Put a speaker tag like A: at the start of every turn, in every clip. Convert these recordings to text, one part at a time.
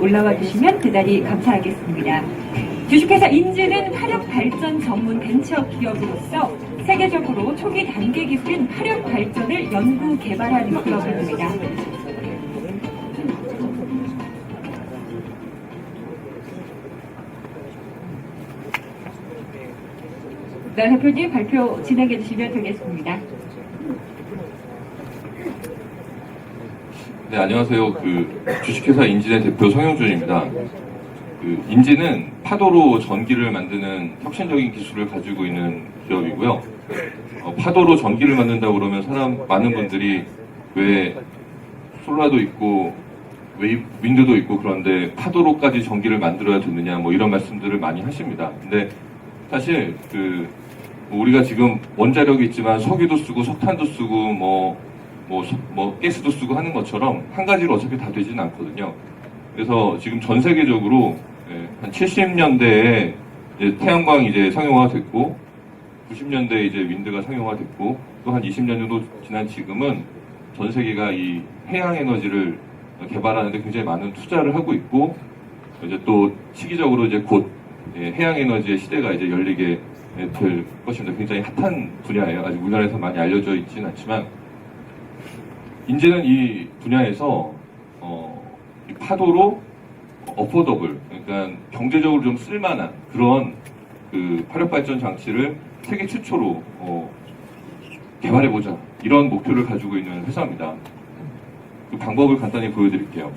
A: 올라와 주시면 대단히 감사하겠습니다. 주식회사 인지는 화력 발전 전문 벤처 기업으로서 세계적으로 초기 단계 기술인 화력 발전을 연구 개발하는 기업입니다. 네, 대표님 발표 진행해 주시면 되겠습니다.
B: 네, 안녕하세요. 그 주식회사 인진의 대표 성영준입니다. 그 인진은 파도로 전기를 만드는 혁신적인 기술을 가지고 있는 기업이고요. 어, 파도로 전기를 만든다 그러면 사람 많은 분들이 왜 솔라도 있고 웨이, 윈드도 있고 그런데 파도로까지 전기를 만들어야 되느냐 뭐 이런 말씀들을 많이 하십니다. 근데 사실 그 우리가 지금 원자력이 있지만 석유도 쓰고 석탄도 쓰고 뭐 뭐, 소- 뭐, 가스도 쓰고 하는 것처럼 한 가지로 어차피 다 되지는 않거든요. 그래서 지금 전 세계적으로 예, 한 70년대에 태양광이 이제 상용화가 됐고, 90년대에 이제 윈드가 상용화 됐고, 또 한 20년 정도 지난 지금은 전 세계가 이 해양 에너지를 개발하는데 굉장히 많은 투자를 하고 있고, 이제 또 시기적으로 이제 곧 예, 해양 에너지의 시대가 이제 열리게 예, 될 것입니다. 굉장히 핫한 분야예요. 아직 우리나라에서 많이 알려져 있지는 않지만, 인제는 이 분야에서 어, 이 파도로 어포더블, 그러니까 경제적으로 좀 쓸만한 그런 그 화력 발전 장치를 세계 최초로 어, 개발해보자 이런 목표를 가지고 있는 회사입니다. 그 방법을 간단히 보여드릴게요.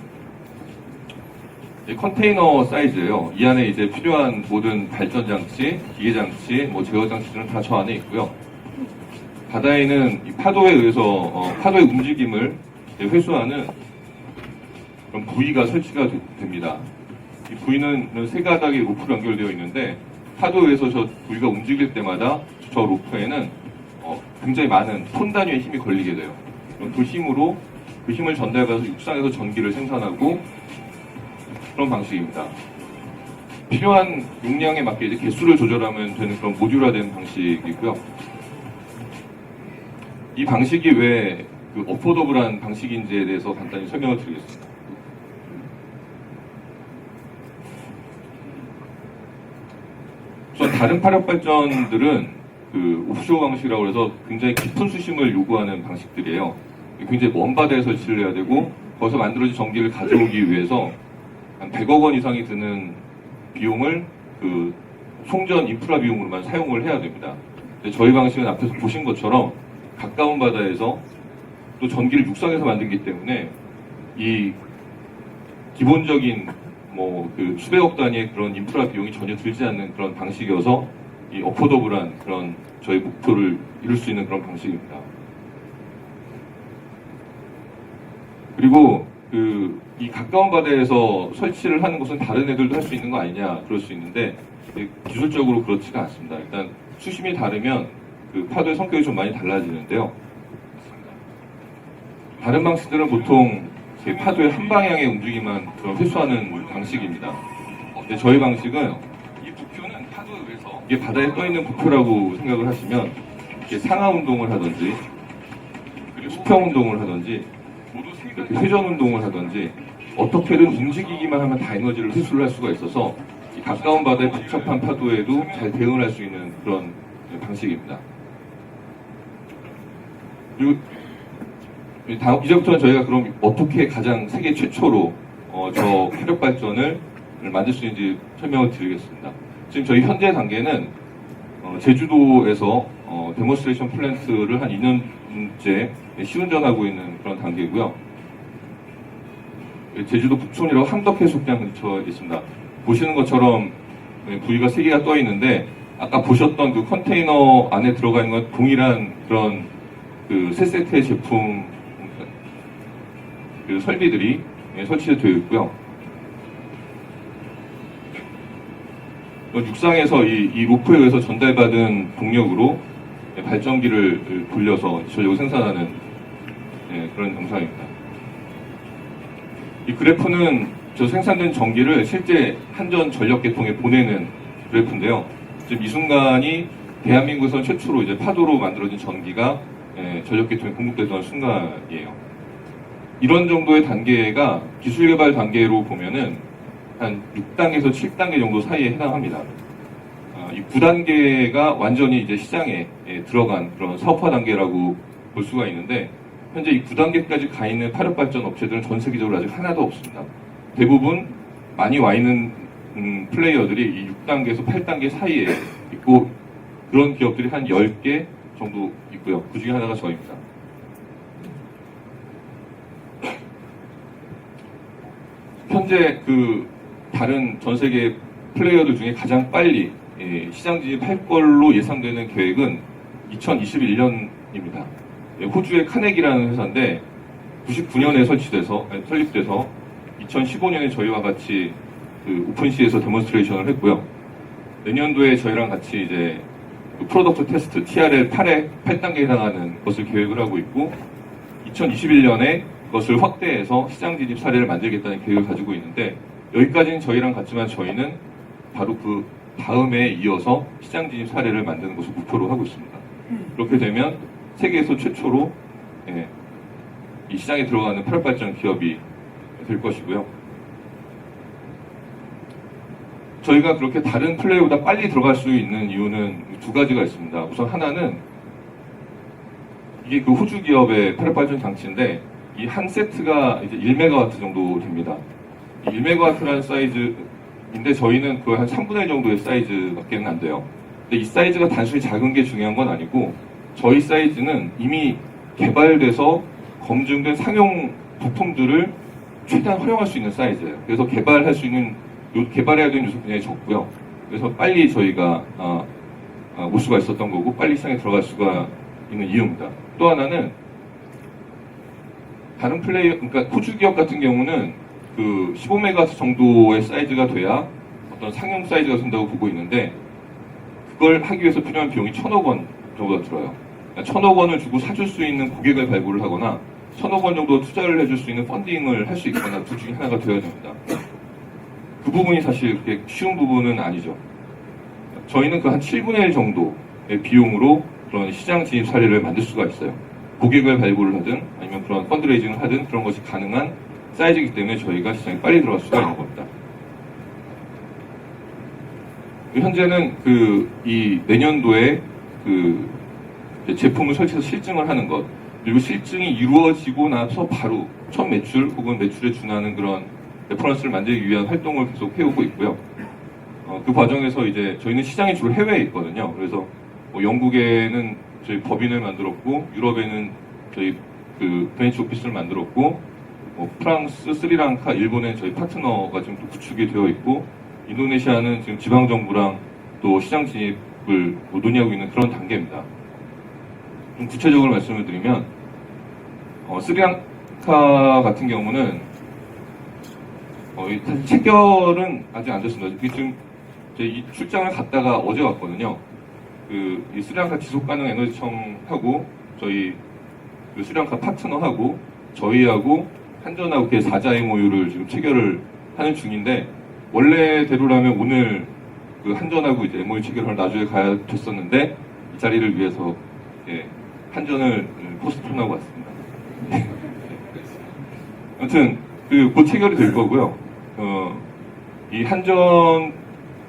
B: 이 컨테이너 사이즈예요. 이 안에 이제 필요한 모든 발전 장치, 기계 장치, 뭐 제어 장치들은 다 저 안에 있고요. 바다에는 이 파도에 의해서 어, 파도의 움직임을 회수하는 그런 부위가 설치가 되- 됩니다. 이 부위는 세 가닥의 로프로 연결되어 있는데 파도에 의해서 저 부위가 움직일 때마다 저 로프에는 어, 굉장히 많은 톤 단위의 힘이 걸리게 돼요. 그 힘으로 그 힘을 전달해서 육상에서 전기를 생산하고 그런 방식입니다. 필요한 용량에 맞게 이제 개수를 조절하면 되는 그런 모듈화된 방식이고요. 이 방식이 왜 그 어포더블한 방식인지에 대해서 간단히 설명을 드리겠습니다. 우선 다른 파력 발전들은 그 옵쇼 방식이라고 해서 굉장히 깊은 수심을 요구하는 방식들이에요. 굉장히 먼 바다에 설치를 해야 되고 거기서 만들어진 전기를 가져오기 위해서 한 100억 원 이상이 드는 비용을 그 송전 인프라 비용으로만 사용을 해야 됩니다. 저희 방식은 앞에서 보신 것처럼 가까운 바다에서 또 전기를 육상에서 만들기 때문에 이 기본적인 뭐 그 수백억 단위의 그런 인프라 비용이 전혀 들지 않는 그런 방식이어서 이 어포더블한 그런 저희 목표를 이룰 수 있는 그런 방식입니다. 그리고 그 이 가까운 바다에서 설치를 하는 것은 다른 애들도 할 수 있는 거 아니냐 그럴 수 있는데 그 기술적으로 그렇지가 않습니다. 일단 수심이 다르면 그 파도의 성격이 좀 많이 달라지는데요. 다른 방식들은 보통 그 파도의 한 방향의 움직임만 회수하는 방식입니다. 근데 저희 방식은 이 부표는 파도에 의해서 이게 바다에 떠 있는 부표라고 생각을 하시면 이렇게 상하 운동을 하든지 그리고 수평 운동을 하든지 이렇게 회전 운동을 하든지 어떻게든 움직이기만 하면 다 에너지를 회수를 할 수가 있어서 이 가까운 바다의 복잡한 파도에도 잘 대응을 할 수 있는 그런 방식입니다. 그리고 이 다음 이제부터는 저희가 그럼 어떻게 가장 세계 최초로 어, 저 화력 발전을 만들 수 있는지 설명을 드리겠습니다. 지금 저희 현재 단계는 어, 제주도에서 어, 데모스트레이션 플랜트를 한 2년째 시운전하고 있는 그런 단계고요. 제주도 북촌이라고 함덕해수욕장 근처에 있습니다. 보시는 것처럼 부위가 세 개가 떠 있는데 아까 보셨던 그 컨테이너 안에 들어가 있는 건 동일한 그런 그 세 세트의 제품 그 설비들이 예, 설치되어 있고요. 어, 육상에서 이, 이 로프에 의해서 전달받은 동력으로 예, 발전기를 돌려서 전력을 생산하는 예, 그런 영상입니다. 이 그래프는 저 생산된 전기를 실제 한전 전력 계통에 보내는 그래프인데요. 지금 이 순간이 대한민국에서 최초로 이제 파도로 만들어진 전기가 예, 전력 계통에 공급되던 순간이에요. 이런 정도의 단계가 기술 개발 단계로 보면은 한 6단계에서 7단계 정도 사이에 해당합니다. 아, 이 9단계가 완전히 이제 시장에 예, 들어간 그런 사업화 단계라고 볼 수가 있는데 현재 이 9단계까지 가 있는 파력 발전 업체들은 전 세계적으로 아직 하나도 없습니다. 대부분 많이 와 있는 음, 플레이어들이 이 6단계에서 8단계 사이에 있고 그런 기업들이 한 10개 정도 있고요. 그 중에 하나가 저입니다. 현재 그 다른 전 세계 플레이어들 중에 가장 빨리 예, 시장 진입할 걸로 예상되는 계획은 2021년입니다. 예, 호주의 카네기라는 회사인데 99년에 설치돼서 아니, 설립돼서 2015년에 저희와 같이 그 오픈시에서 데몬스트레이션을 했고요. 내년도에 저희랑 같이 이제 그 프로덕트 테스트 TRL 8에 8단계에 해당하는 것을 계획을 하고 있고 2021년에 그것을 확대해서 시장 진입 사례를 만들겠다는 계획을 가지고 있는데 여기까지는 저희랑 같지만 저희는 바로 그 다음에 이어서 시장 진입 사례를 만드는 것을 목표로 하고 있습니다. 그렇게 되면 세계에서 최초로 예, 이 시장에 들어가는 파력발전 기업이 될 것이고요. 저희가 그렇게 다른 플레이보다 빨리 들어갈 수 있는 이유는 두 가지가 있습니다. 우선 하나는 이게 그 호주 기업의 파력발전 장치인데 이 한 세트가 이제 1메가와트 정도 됩니다. 1메가와트라는 사이즈인데 저희는 거의 한 3분의 1 정도의 사이즈밖에 안 돼요. 근데 이 사이즈가 단순히 작은 게 중요한 건 아니고 저희 사이즈는 이미 개발돼서 검증된 상용 부품들을 최대한 활용할 수 있는 사이즈예요. 그래서 개발할 수 있는 요- 개발해야 되는 요소 굉장히 적고요. 그래서 빨리 저희가 아, 아, 올 수가 있었던 거고 빨리 시장에 들어갈 수가 있는 이유입니다. 또 하나는 다른 플레이어, 그러니까 호주 기업 같은 경우는 그 15메가와트 정도의 사이즈가 돼야 어떤 상용 사이즈가 된다고 보고 있는데 그걸 하기 위해서 필요한 비용이 천억 원 정도가 들어요. 그러니까 천억 원을 주고 사줄 수 있는 고객을 발굴을 하거나 천억 원 정도 투자를 해줄 수 있는 펀딩을 할 수 있거나 둘 중에 하나가 되어야 됩니다. 그 부분이 사실 그렇게 쉬운 부분은 아니죠. 저희는 그 한 7분의 1 정도의 비용으로 그런 시장 진입 사례를 만들 수가 있어요. 고객을 발굴을 하든 아니면 그런 펀드레이징을 하든 그런 것이 가능한 사이즈이기 때문에 저희가 시장에 빨리 들어갈 수가 있는 겁니다. 현재는 그 이 내년도에 그 제품을 설치해서 실증을 하는 것 그리고 실증이 이루어지고 나서 바로 첫 매출 혹은 매출에 준하는 그런 레퍼런스를 만들기 위한 활동을 계속 해오고 있고요. 어, 그 과정에서 이제 저희는 시장이 주로 해외에 있거든요. 그래서 뭐 영국에는 저희 법인을 만들었고 유럽에는 저희 그 브랜치 오피스를 만들었고 뭐 프랑스, 스리랑카, 일본에 저희 파트너가 지금 또 구축이 되어 있고 인도네시아는 지금 지방 정부랑 또 시장 진입을 뭐 논의하고 있는 그런 단계입니다. 좀 구체적으로 말씀을 드리면 어, 스리랑카 같은 경우는 어, 이 사실 체결은 아직 안 됐습니다. 지금 이 출장을 갔다가 어제 왔거든요. 그, 이 스리랑카 지속 가능 에너지청하고, 저희, 그 스리랑카 파트너하고, 저희하고, 한전하고 이렇게 4자 MOU를 지금 체결을 하는 중인데, 원래대로라면 오늘 그 한전하고 이제 MOU 체결을 나중에 가야 됐었는데, 이 자리를 위해서, 예, 한전을 포스트폰하고 왔습니다. 아무튼, 그, 곧 체결이 될 거고요. 어, 이 한전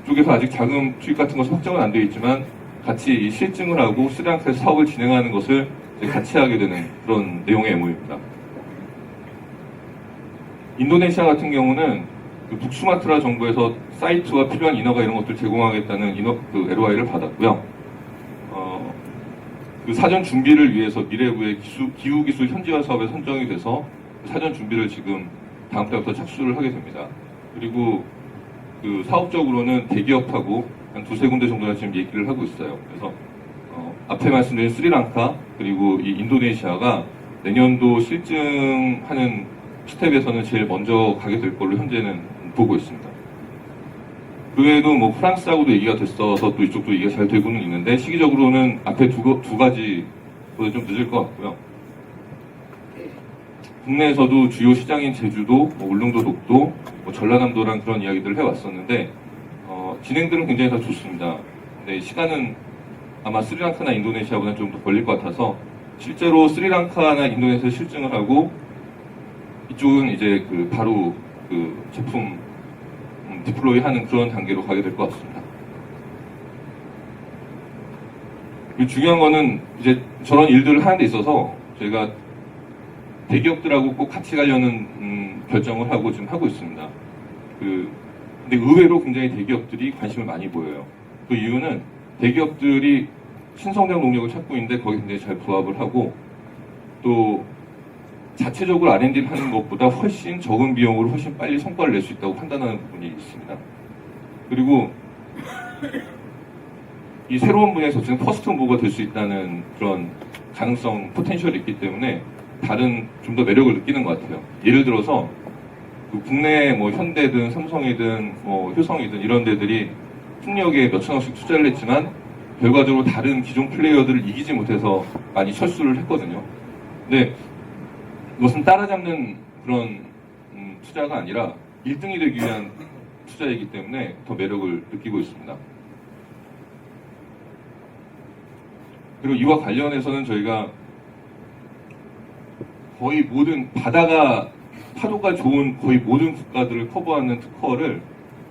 B: 쪽에서 아직 자금 투입 같은 것은 확정은 안 되어 있지만 같이 이 실증을 하고 스리랑카에서 사업을 진행하는 것을 같이 하게 되는 그런 내용의 MOU입니다. 인도네시아 같은 경우는 그 북수마트라 정부에서 사이트와 필요한 인허가 이런 것들 제공하겠다는 인허, 그 LOI를 받았고요. 어, 그 사전 준비를 위해서 미래부의 기수, 기후기술 현지화 사업에 선정이 돼서 사전 준비를 지금 다음 달부터 착수를 하게 됩니다. 그리고 그 사업적으로는 대기업하고 한 두세 군데 정도나 지금 얘기를 하고 있어요. 그래서 어, 앞에 말씀드린 스리랑카 그리고 이 인도네시아가 내년도 실증하는 스텝에서는 제일 먼저 가게 될 걸로 현재는 보고 있습니다. 그 외에도 뭐 프랑스하고도 얘기가 됐어서 또 이쪽도 얘기가 잘 되고는 있는데 시기적으로는 앞에 두, 거- 두 가지 보다 좀 늦을 것 같고요. 국내에서도 주요 시장인 제주도, 뭐 울릉도, 독도, 뭐 전라남도랑 그런 이야기들을 해왔었는데 어, 진행들은 굉장히 다 좋습니다. 근데 시간은 아마 스리랑카나 인도네시아보다 좀 더 걸릴 것 같아서 실제로 스리랑카나 인도네시아 실증을 하고 이쪽은 이제 그 바로 그 제품 좀 디플로이 하는 그런 단계로 가게 될 것 같습니다. 그리고 중요한 거는 이제 저런 일들을 하는 데 있어서 저희가 대기업들하고 꼭 같이 가려는 음, 결정을 하고 지금 하고 있습니다. 그 근데 의외로 굉장히 대기업들이 관심을 많이 보여요. 그 이유는 대기업들이 신성장 동력을 찾고 있는데 거기 굉장히 잘 부합을 하고 또 자체적으로 R&D를 하는 것보다 훨씬 적은 비용으로 훨씬 빨리 성과를 낼 수 있다고 판단하는 부분이 있습니다. 그리고 이 새로운 분야에서 지금 퍼스트 무버가 될 수 있다는 그런 가능성, 포텐셜이 있기 때문에 다른 좀 더 매력을 느끼는 것 같아요. 예를 들어서 그 국내 뭐 현대든 삼성이든 뭐 효성이든 이런 데들이 풍력에 몇천억씩 투자를 했지만 결과적으로 다른 기존 플레이어들을 이기지 못해서 많이 철수를 했거든요. 근데 이것은 따라잡는 그런 음, 투자가 아니라 1등이 되기 위한 투자이기 때문에 더 매력을 느끼고 있습니다. 그리고 이와 관련해서는 저희가 거의 모든 바다가 파도가 좋은 거의 모든 국가들을 커버하는 특허를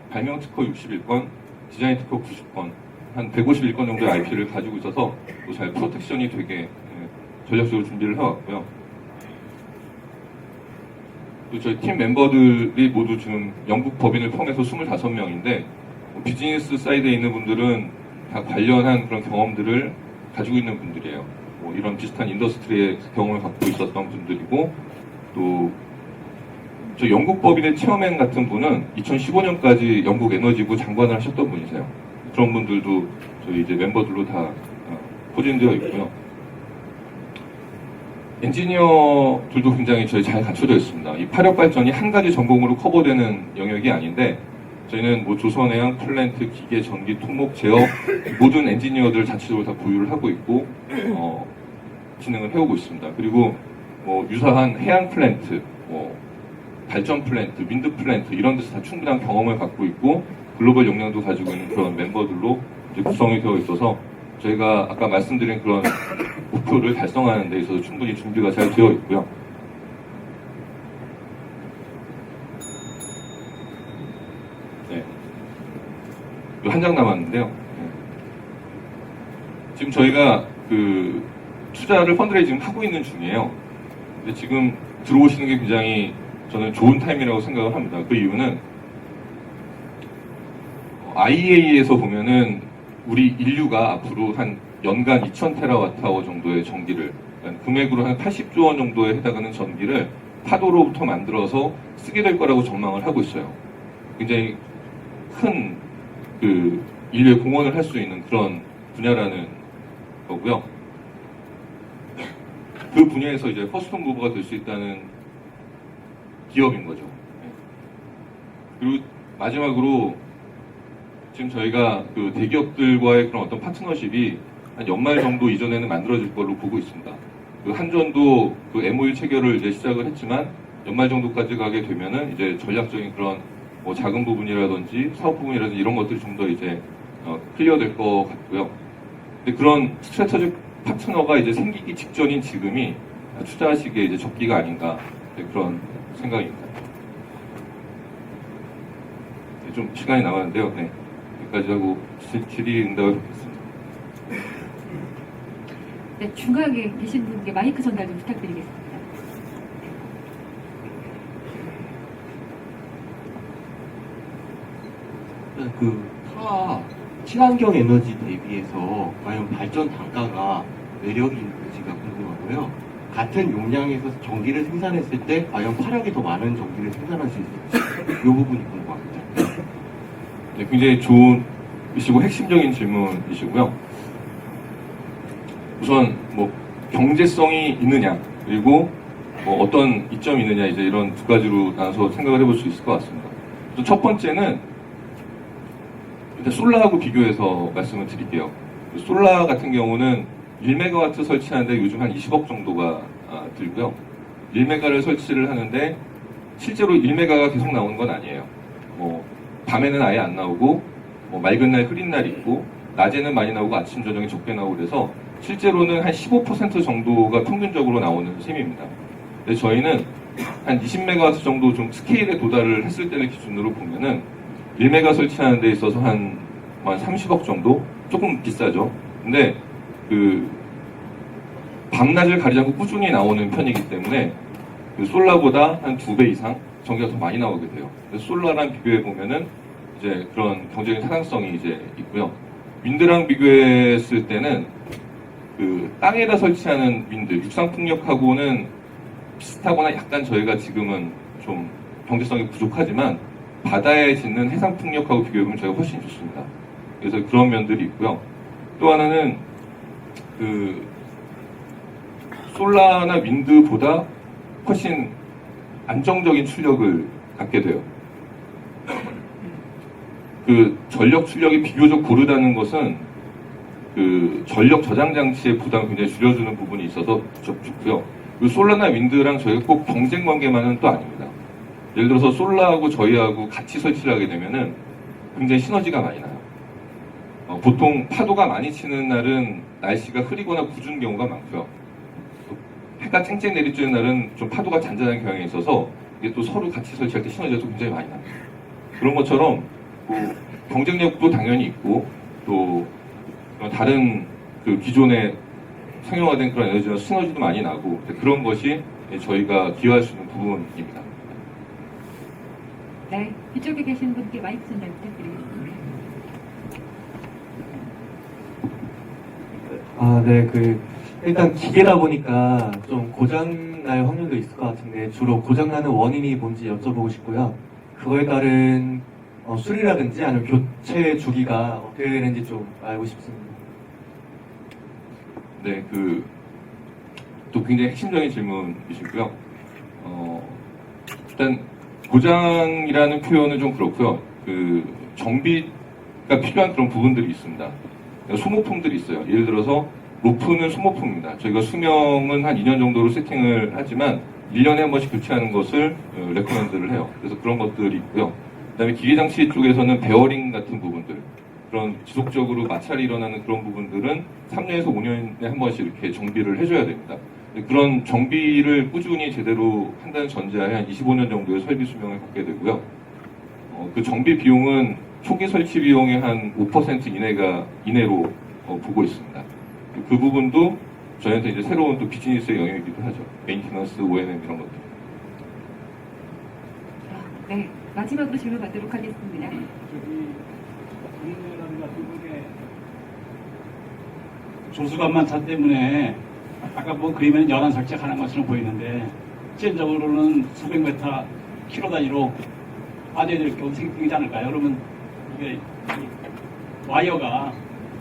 B: 발명 특허 61건, 디자인 특허 90건, 한 151건 정도의 IP를 가지고 있어서 또 잘 프로텍션이 되게 예, 전략적으로 준비를 해왔고요. 또 저희 팀 멤버들이 모두 지금 영국 법인을 포함해서 25명인데 비즈니스 사이드에 있는 분들은 다 관련한 그런 경험들을 가지고 있는 분들이에요. 뭐 이런 비슷한 인더스트리의 경험을 갖고 있었던 분들이고 또 저 영국 법인의 체어맨 같은 분은 2015년까지 영국 에너지부 장관을 하셨던 분이세요. 그런 분들도 저희 이제 멤버들로 다 어, 포진되어 있고요. 엔지니어들도 굉장히 저희 잘 갖춰져 있습니다. 이 파력 발전이 한 가지 전공으로 커버되는 영역이 아닌데 저희는 뭐 조선해양, 플랜트, 기계, 전기, 토목, 제어 모든 엔지니어들 자체적으로 다 보유를 하고 있고 어, 진행을 해오고 있습니다. 그리고 뭐 유사한 해양 플랜트, 뭐 발전 플랜트, 윈드 플랜트 이런 데서 다 충분한 경험을 갖고 있고 글로벌 역량도 가지고 있는 그런 멤버들로 구성이 되어 있어서 저희가 아까 말씀드린 그런 목표를 달성하는 데 있어서 충분히 준비가 잘 되어 있고요. 네. 한 장 남았는데요. 네. 지금 저희가 그 투자를 펀드레이징 하고 있는 중이에요. 근데 지금 들어오시는 게 굉장히 저는 좋은 타임이라고 생각을 합니다. 그 이유는 IEA에서 보면은 우리 인류가 앞으로 한 연간 2,000테라와트아워 정도의 전기를 그러니까 금액으로 한 80조 원 정도에 해당하는 전기를 파도로부터 만들어서 쓰게 될 거라고 전망을 하고 있어요. 굉장히 큰 그 인류의 공헌을 할 수 있는 그런 분야라는 거고요. 그 분야에서 이제 퍼스트 무버가 될 수 있다는 기업인 거죠. 네. 그리고 마지막으로 지금 저희가 그 대기업들과의 그런 어떤 파트너십이 한 연말 정도 이전에는 만들어질 걸로 보고 있습니다. 그 한전도 그 MOU 체결을 이제 시작을 했지만 연말 정도까지 가게 되면은 이제 전략적인 그런 뭐 작은 부분이라든지 사업 부분이라든지 이런 것들이 좀 더 이제 어, 클리어 될 것 같고요. 근데 그런 스트레터직 파트너가 이제 생기기 직전인 지금이 투자하시기에 이제 적기가 아닌가 네, 그런 생각입니다. 네, 좀 시간이 남았는데요. 네, 여기까지 하고 질- 질의 응답을 받겠습니다.
A: 네, 중앙에 계신 분께 마이크 전달 좀 부탁드리겠습니다.
C: 그타 친환경 에너지 대비해서 과연 발전 단가가 매력이 있는지가 궁금하고요. 같은 용량에서 전기를 생산했을 때 과연 파력이 더 많은 전기를 생산할 수 있을지 이 부분이 궁금합니다.
B: 네, 굉장히 좋은 이시고 핵심적인 질문이시고요. 우선 뭐 경제성이 있느냐 그리고 뭐 어떤 이점이 있느냐 이제 이런 두 가지로 나눠서 생각을 해볼 수 있을 것 같습니다. 첫 번째는 일단 솔라하고 비교해서 말씀을 드릴게요. 솔라 같은 경우는 1메가와트 설치하는데 요즘 한 20억 정도가 아, 들고요. 1메가를 설치를 하는데 실제로 1메가가 계속 나오는 건 아니에요. 뭐 밤에는 아예 안 나오고 뭐 맑은 날 흐린 날 있고 낮에는 많이 나오고 아침 저녁에 적게 나오고 그래서 실제로는 한 15% 정도가 평균적으로 나오는 셈입니다. 근데 저희는 한 20메가와트 정도 좀 스케일에 도달을 했을 때를 기준으로 보면은 1메가 설치하는 데 있어서 한, 한 30억 정도? 조금 비싸죠. 근데 그 밤낮을 가리지 않고 꾸준히 나오는 편이기 때문에 그 솔라보다 한 두 배 이상 전기가 더 많이 나오게 돼요. 솔라랑 비교해 보면은 이제 그런 경제적인 타당성이 이제 있고요. 윈드랑 비교했을 때는 그 땅에다 설치하는 윈드, 육상 풍력하고는 비슷하거나 약간 저희가 지금은 좀 경제성이 부족하지만 바다에 짓는 해상 풍력하고 비교해보면 저희가 훨씬 좋습니다. 그래서 그런 면들이 있고요. 또 하나는 그 솔라나 윈드보다 훨씬 안정적인 출력을 갖게 돼요. 그 전력 출력이 비교적 고르다는 것은 그 전력 저장 장치의 부담을 굉장히 줄여주는 부분이 있어서 좋- 좋고요. 그 솔라나 윈드랑 저희가 꼭 경쟁 관계만은 또 아닙니다. 예를 들어서 솔라하고 저희하고 같이 설치를 하게 되면은 굉장히 시너지가 많이 나요. 어, 보통 파도가 많이 치는 날은 날씨가 흐리거나 굳은 경우가 많고요. 또 해가 쨍쨍 내리쬐는 날은 좀 파도가 잔잔한 경향이 있어서 이게 또 서로 같이 설치할 때 시너지가 또 굉장히 많이 납니다. 그런 것처럼 뭐 경쟁력도 당연히 있고 또 다른 그 기존의 상용화된 그런 에너지와 시너지도 많이 나고 그런 것이 저희가 기여할 수 있는 부분입니다.
A: 네, 이쪽에 계신 분께 마이크 전달 부탁드리겠습니다.
D: 아, 네, 그, 일단 기계다 보니까 좀 고장 날 확률도 있을 것 같은데 주로 고장 나는 원인이 뭔지 여쭤보고 싶고요. 그거에 따른 어, 수리라든지 아니면 교체 주기가 어떻게 되는지 좀 알고 싶습니다.
B: 네, 그, 또 굉장히 핵심적인 질문이시고요. 어, 일단, 고장이라는 표현은 좀 그렇고요. 그, 정비가 필요한 그런 부분들이 있습니다. 소모품들이 있어요. 예를 들어서, 로프는 소모품입니다. 저희가 수명은 한 2년 정도로 세팅을 하지만, 1년에 한 번씩 교체하는 것을 어, 레코멘드를 해요. 그래서 그런 것들이 있고요. 그 다음에 기계장치 쪽에서는 베어링 같은 부분들, 그런 지속적으로 마찰이 일어나는 그런 부분들은 3년에서 5년에 한 번씩 이렇게 정비를 해줘야 됩니다. 그런 정비를 꾸준히 제대로 한다는 전제하에 한 25년 정도의 설비 수명을 갖게 되고요. 어, 그 정비 비용은 초기 설치 비용의 한 5% 이내가 이내로 어, 보고 있습니다. 그 부분도 저희한테 이제 새로운 또 비즈니스의 영역이기도 하죠. 메인티넌스, O&M 이런 것들.
A: 아, 네, 마지막으로 질문 받도록 하겠습니다.
E: 조수간만차 때문에 아까 뭐 그림에는 연안 설치하는 것처럼 보이는데 실질적으로는 수백 메타 킬로 단위로 빠져야 될 경우 생기지 않을까요? 그러면 이게 이 와이어가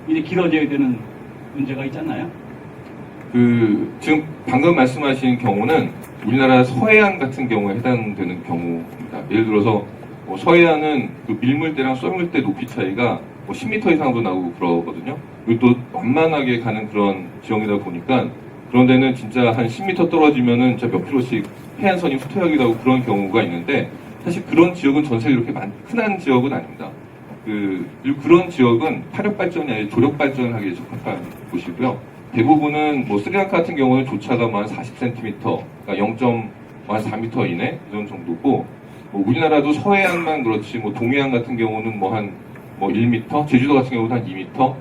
E: 이제 길어져야 되는 문제가 않나요?
B: 그 지금 방금 말씀하신 경우는 우리나라 서해안 같은 경우에 해당되는 경우입니다. 예를 들어서 뭐 서해안은 그 밀물대랑 썰물대 높이 차이가 뭐 10m 이상도 나고 그러거든요. 그리고 또 완만하게 가는 그런 지형이다 보니까 그런 데는 진짜 한 10m 떨어지면은 진짜 몇 킬로씩 해안선이 후퇴하기도 하고 그런 경우가 있는데 사실 그런 지역은 전 세계 이렇게 많, 흔한 지역은 아닙니다. 그, 그런 지역은 파력 발전이 아니라 조력 발전하기에 적합한 곳이고요. 대부분은 뭐 스리랑카 같은 경우는 조차가 뭐한 40cm, 그러니까 0.4m 이내 이런 정도고 뭐 우리나라도 서해안만 그렇지 뭐 동해안 같은 경우는 뭐 한 뭐 1m, 제주도 같은 경우는 한 2m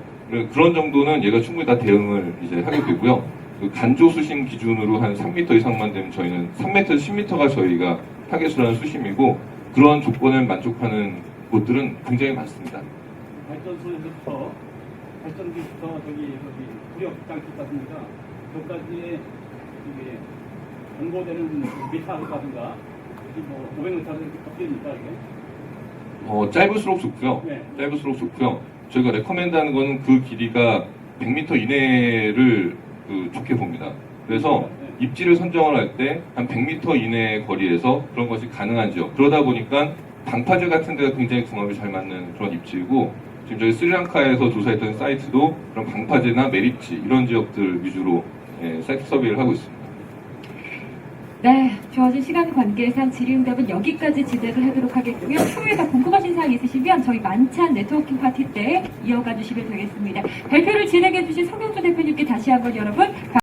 B: 그런 정도는 얘가 충분히 다 대응을 이제 하게 되고요. 그 간조 수심 기준으로 한 3m 이상만 되면 저희는 3m에서 10m가 저희가 타겟으로 하는 수심이고 그런 조건을 만족하는 곳들은 굉장히 많습니다.
E: 발전소에서부터 발전기부터 저기 저기 구력 장치까지니까 저까지의 이게 공고되는 미터라든가 뭐 500m를 이렇게 바뀝니까 이게?
B: 어, 짧을수록 좋고요.
E: 네.
B: 짧을수록 좋고요. 저희가 레커멘드하는 거는 그 길이가 100m 이내를 그 좋게 봅니다. 그래서
E: 네.
B: 입지를 선정을 할 때 한 100m 이내의 거리에서 그런 것이 가능한 지역. 그러다 보니까 방파제 같은 데가 굉장히 궁합이 잘 맞는 그런 입지이고 지금 저희 스리랑카에서 조사했던 사이트도 그런 방파제나 메립지 이런 지역들 위주로 예, 사이트 서비를 하고 있습니다.
A: 네, 주어진 시간 관계상 질의응답은 여기까지 진행을 하도록 하겠고요. 추후에 더 궁금하신 사항 있으시면 저희 만찬 네트워킹 파티 때 이어가 주시면 되겠습니다. 발표를 진행해 주신 성명주 대표님께 다시 한번 여러분